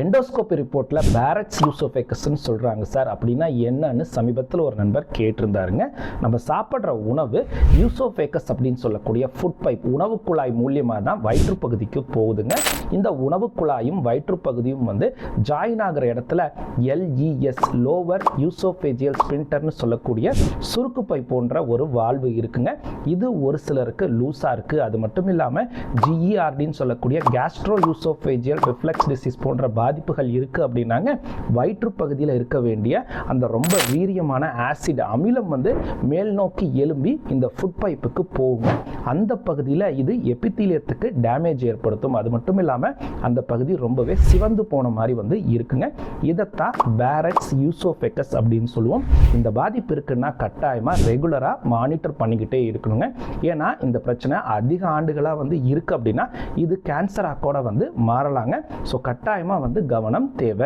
Endoscopy ரிப்போர்ட்டில் parrots யூசோஃபேக்கஸ்ன்னு சொல்கிறாங்க sir. அப்படின்னா என்னன்னு சமீபத்தில் ஒரு நண்பர் கேட்டிருந்தாருங்க. நம்ம சாப்பிட்ற உணவு யூசோஃபேக்கஸ் அப்படின்னு சொல்லக்கூடிய ஃபுட் பைப் உணவு குழாய் மூலியமாக தான் வயிற்றுப்பகுதிக்கு போகுதுங்க. இந்த உணவு குழாயும் வயிற்றுப்பகுதியும் வந்து ஜாயின் ஆகிற இடத்துல எல்இஎஸ் லோவர் யூசோஃபேஜியல் ஸ்பிரிண்டர்னு சொல்லக்கூடிய சுருக்கு பை போன்ற ஒரு வால்வு இருக்குங்க. இது ஒரு சிலருக்கு லூஸாக இருக்குது அது மட்டும் இல்லாமல் ஜிஇஆர்டின்னு சொல்லக்கூடிய கேஸ்ட்ரோ யூசோஃபேஜியல் ரிஃப்ளெக்ஸ் டிசீஸ் போன்ற பாதிப்புகள் இருக்குது அப்படின்னாங்க வயிற்றுப்பகுதியில் இருக்க வேண்டிய அந்த ரொம்ப வீரியமான ஆசிட் அமிலம் வந்து மேல் நோக்கி எழும்பி இந்த ஃபுட் பைப்புக்கு போகும். அந்த பகுதியில் இது எபித்தீலியத்துக்கு டேமேஜ் ஏற்படுத்தும். அது மட்டும் இல்லாமல் அந்த பகுதி ரொம்பவே சிவந்து போன மாதிரி வந்து இருக்குங்க. இதைத்தான் பேரட்ஸ் யூசோஃபெக்கஸ் அப்படின்னு சொல்லுவோம். இந்த பாதிப்பு இருக்குன்னா கட்டாயமாக ரெகுலராக மானிட்டர் பண்ணிக்கிட்டே இருக்கணுங்க. ஏன்னா இந்த பிரச்சனை அதிக ஆண்டுகளாக வந்து இருக்குது அப்படின்னா இது கேன்சராக கூட வந்து மாறலாங்க. ஸோ கட்டாயமாக வந்து வந்து கவனம் தேவை.